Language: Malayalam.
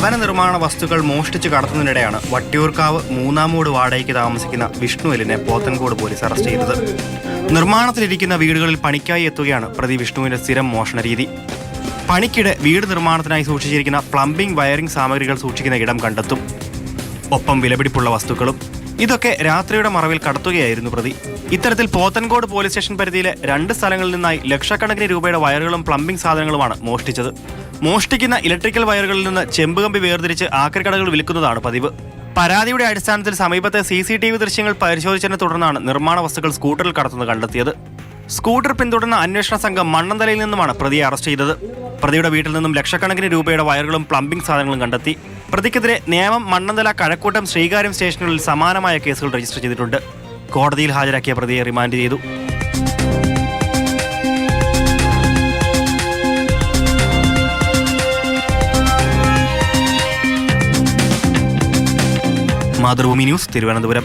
നിർമ്മാണ വസ്തുക്കൾ മോഷ്ടിച്ച് കടത്തുന്നതിനിടെയാണ് വട്ടിയൂർക്കാവ് മൂന്നാമൂട് വാടകയ്ക്ക് താമസിക്കുന്ന വിഷ്ണുവിലിനെ പോത്തൻകോട് പോലീസ് അറസ്റ്റ് ചെയ്തത്. നിർമ്മാണത്തിലിരിക്കുന്ന വീടുകളിൽ പണിക്കായി എത്തുകയാണ് പ്രതി വിഷ്ണുവിന്റെ സ്ഥിരം മോഷണ രീതി. പണിക്കിടെ വീട് നിർമ്മാണത്തിനായി സൂക്ഷിച്ചിരിക്കുന്ന പ്ലംബിംഗ് വയറിംഗ് സാമഗ്രികൾ സൂക്ഷിക്കുന്ന ഇടം കണ്ടെത്തും. ഒപ്പം വിലപിടിപ്പുള്ള വസ്തുക്കളും ഇതൊക്കെ രാത്രിയുടെ മറവിൽ കടത്തുകയായിരുന്നു പ്രതി. ഇത്തരത്തിൽ പോത്തൻകോട് പോലീസ് സ്റ്റേഷൻ പരിധിയിലെ രണ്ട് സ്ഥലങ്ങളിൽ നിന്നായി ലക്ഷക്കണക്കിന് രൂപയുടെ വയറുകളും പ്ലംബിംഗ് സാധനങ്ങളുമാണ് മോഷ്ടിച്ചത്. മോഷ്ടിക്കുന്ന ഇലക്ട്രിക്കൽ വയറുകളിൽ നിന്ന് ചെമ്പുകമ്പി വേർതിരിച്ച് ആക്രിക്കടകൾ വിൽക്കുന്നതാണ് പതിവ്. പരാതിയുടെ അടിസ്ഥാനത്തിൽ സമീപത്തെ സി സി ടി വി ദൃശ്യങ്ങൾ പരിശോധിച്ചതിനെ തുടർന്നാണ് നിർമ്മാണ വസ്തുക്കൾ സ്കൂട്ടറിൽ കടത്തുന്നത് കണ്ടെത്തിയത്. സ്കൂട്ടർ പിന്തുടർന്ന അന്വേഷണ സംഘം മണ്ണന്തലയിൽ നിന്നുമാണ് പ്രതിയെ അറസ്റ്റ് ചെയ്തത്. പ്രതിയുടെ വീട്ടിൽ നിന്നും ലക്ഷക്കണക്കിന് രൂപയുടെ വയറുകളും പ്ലംബിംഗ് സാധനങ്ങളും കണ്ടെത്തി. പ്രതിക്കെതിരെ നിയമം മണ്ണന്തല കഴക്കൂട്ടം ശ്രീകാര്യം സ്റ്റേഷനുകളിൽ സമാനമായ കേസുകൾ രജിസ്റ്റർ ചെയ്തിട്ടുണ്ട്. കോടതിയിൽ ഹാജരാക്കിയ പ്രതിയെ റിമാൻഡ് ചെയ്തു. മാതൃഭൂമി ന്യൂസ് തിരുവനന്തപുരം.